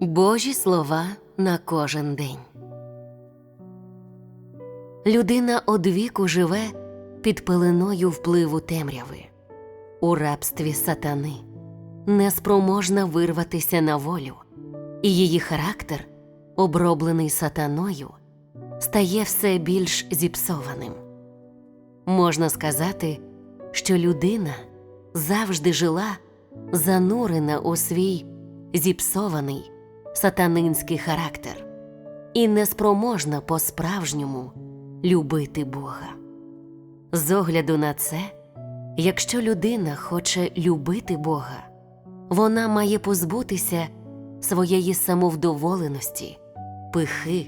Божі слова на кожен день. Людина одвіку живе під пеленою впливу темряви, у рабстві сатани, неспроможна вирватися на волю, і її характер, оброблений сатаною, стає все більш зіпсованим. Можна сказати, що людина завжди жила занурена у свій зіпсований сатанинський характер і неспроможна по-справжньому любити Бога. З огляду на це, якщо людина хоче любити Бога, вона має позбутися своєї самовдоволеності, пихи,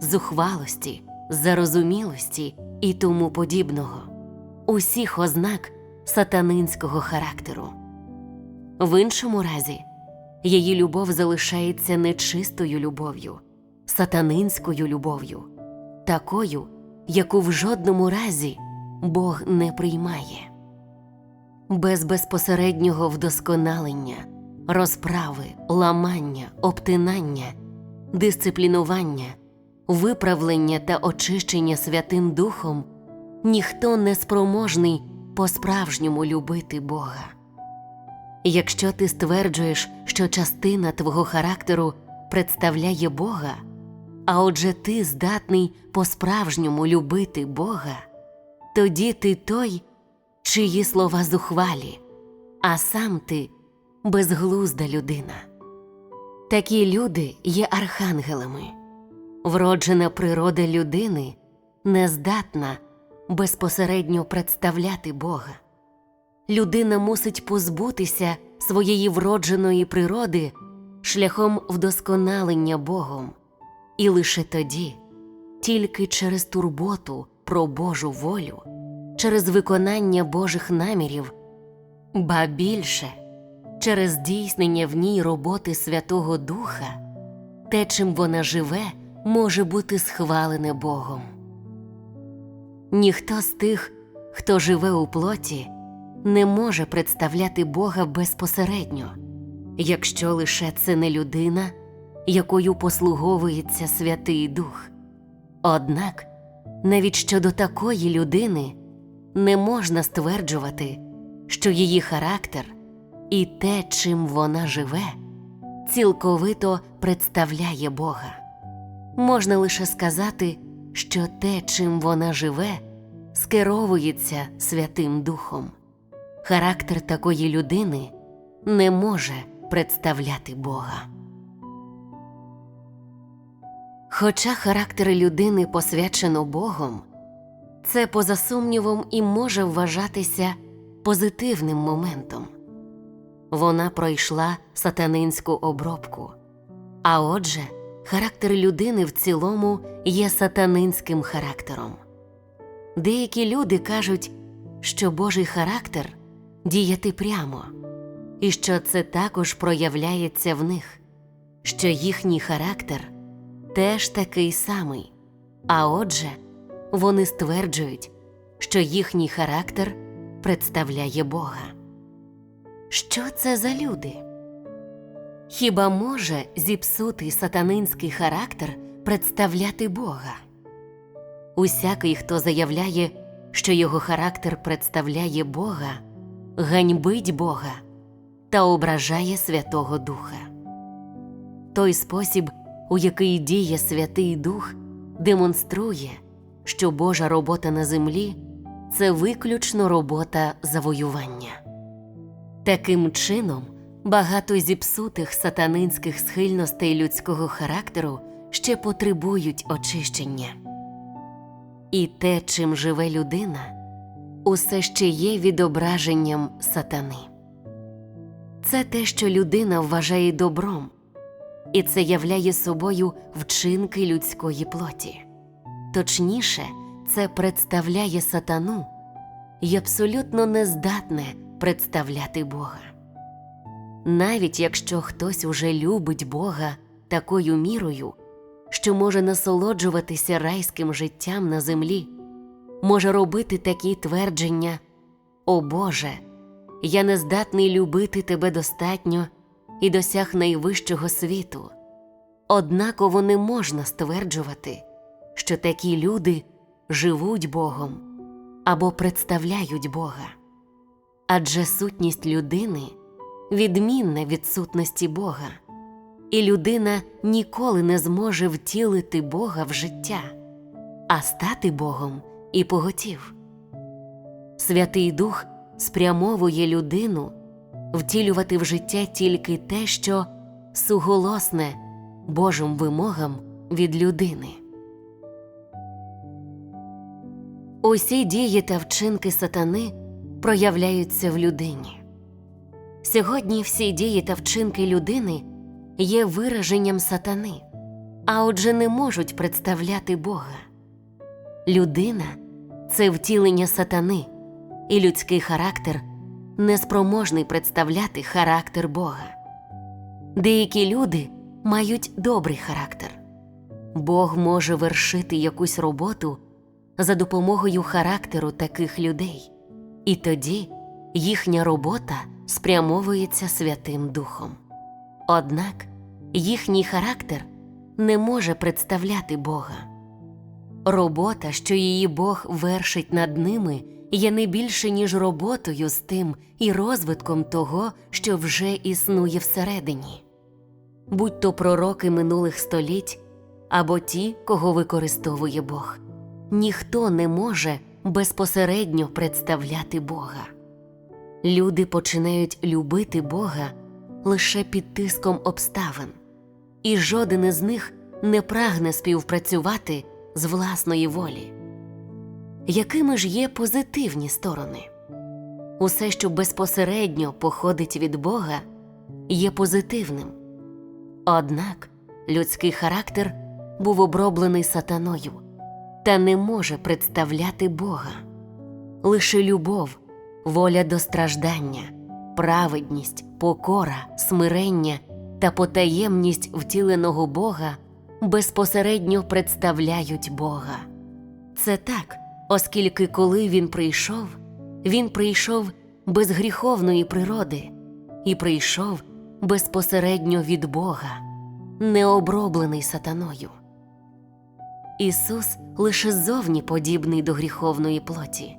зухвалості, зарозумілості і тому подібного, усіх ознак сатанинського характеру. В іншому разі її любов залишається нечистою любов'ю, сатанинською любов'ю, такою, яку в жодному разі Бог не приймає. Без безпосереднього вдосконалення, розправи, ламання, обтинання, дисциплінування, виправлення та очищення Святим Духом ніхто не спроможний по-справжньому любити Бога. Якщо ти стверджуєш, що частина твого характеру представляє Бога, а отже ти здатний по-справжньому любити Бога, тоді ти той, чиї слова зухвалі, а сам ти безглузда людина. Такі люди є архангелами. Вроджена природа людини не здатна безпосередньо представляти Бога людина мусить позбутися своєї вродженої природи шляхом вдосконалення Богом, і лише тоді, тільки через турботу про Божу волю, через виконання Божих намірів, ба більше через здійснення в ній роботи Святого Духа, те, чим вона живе, може бути схвалене Богом. Ніхто з тих, хто живе у плоті, не може представляти Бога безпосередньо, якщо лише це не людина, якою послуговується Святий Дух. Однак навіть щодо такої людини не можна стверджувати, що її характер і те, чим вона живе, цілковито представляє Бога. Можна лише сказати, що те, чим вона живе, скеровується Святим Духом. Характер такої людини не може представляти Бога. Хоча характер людини посвячено Богом, це поза сумнівом і може вважатися позитивним моментом. Вона пройшла сатанинську обробку, а отже, характер людини в цілому є сатанинським характером. Деякі люди кажуть, що Божий характер діяти прямо, і що це також проявляється в них, що їхній характер теж такий самий, а отже, вони стверджують, що їхній характер представляє Бога. Що це за люди? Хіба може зіпсутий сатанинський характер представляти Бога? Усякий, хто заявляє, що його характер представляє Бога, ганьбить Бога та ображає Святого Духа. Той спосіб, у який діє Святий Дух, демонструє, що Божа робота на землі це виключно робота завоювання. Таким чином, багато зіпсутих сатанинських схильностей людського характеру ще потребують очищення. І те, чим живе людина, усе ще є відображенням сатани. Це те, що людина вважає добром, і це являє собою вчинки людської плоті. Точніше, це представляє сатану і абсолютно не здатне представляти Бога. Навіть якщо хтось уже любить Бога такою мірою, що може насолоджуватися райським життям на землі, може робити такі твердження О Боже, я не здатний любити Тебе достатньо і досяг найвищого світу, однаково не можна стверджувати, що такі люди живуть Богом або представляють Бога. Адже сутність людини відмінна від сутності Бога, і людина ніколи не зможе втілити Бога в життя, а стати Богом і поготів. Святий Дух спрямовує людину втілювати в життя тільки те, що суголосне Божим вимогам від людини. Усі дії та вчинки сатани проявляються в людині. Сьогодні всі дії та вчинки людини є вираженням сатани, а отже не можуть представляти Бога. Людина це втілення сатани, і людський характер неспроможний представляти характер Бога. Деякі люди мають добрий характер. Бог може вершити якусь роботу за допомогою характеру таких людей, і тоді їхня робота спрямовується Святим Духом. Однак їхній характер не може представляти Бога. Робота, що її Бог вершить над ними, є не більше, ніж роботою з тим і розвитком того, що вже існує всередині, будь то пророки минулих століть або ті, кого використовує Бог. Ніхто не може безпосередньо представляти Бога. Люди починають любити Бога лише під тиском обставин, і жоден із них не прагне співпрацювати з власної волі. Якими ж є позитивні сторони? Усе, що безпосередньо походить від Бога, є позитивним. Однак людський характер був оброблений сатаною та не може представляти Бога. Лише любов, воля до страждання, праведність, покора, смирення та потаємність втіленого Бога безпосередньо представляють Бога. Це так, оскільки коли він прийшов, він прийшов без гріховної природи і прийшов безпосередньо від Бога, не оброблений сатаною. Ісус лише зовні подібний до гріховної плоті,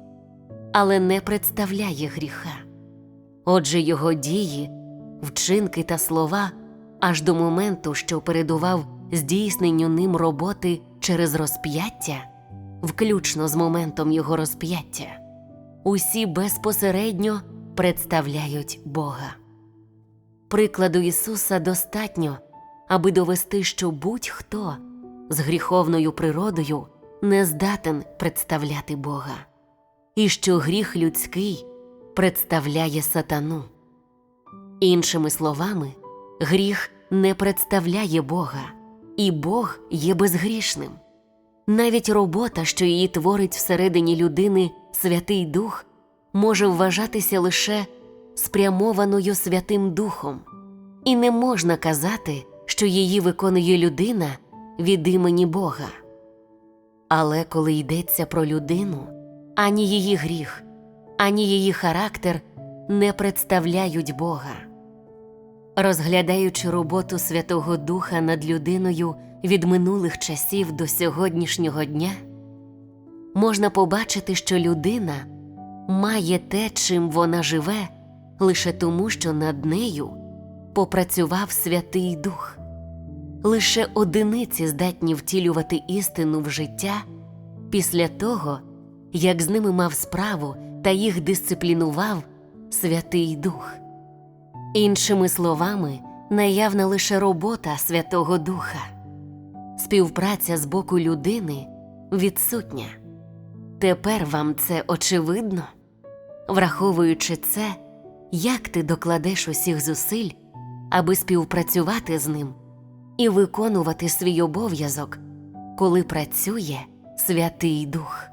але не представляє гріха. Отже, його дії, вчинки та слова аж до моменту, що передував здійсненню ним роботи через розп'яття, включно з моментом його розп'яття, усі безпосередньо представляють Бога. Прикладу Ісуса достатньо, аби довести, що будь-хто з гріховною природою не здатен представляти Бога, і що гріх людський представляє сатану. Іншими словами, гріх не представляє Бога, і Бог є безгрішним. Навіть робота, що її творить всередині людини Святий Дух, може вважатися лише спрямованою Святим Духом, і не можна казати, що її виконує людина від імені Бога. Але коли йдеться про людину, ані її гріх, ані її характер не представляють Бога. Розглядаючи роботу Святого Духа над людиною від минулих часів до сьогоднішнього дня, можна побачити, що людина має те, чим вона живе, лише тому, що над нею попрацював Святий Дух. Лише одиниці здатні втілювати істину в життя після того, як з ними мав справу та їх дисциплінував Святий Дух. Іншими словами, наявна лише робота Святого Духа, співпраця з боку людини відсутня. Тепер вам це очевидно, враховуючи це, як ти докладеш усіх зусиль, аби співпрацювати з ним і виконувати свій обов'язок, коли працює Святий Дух.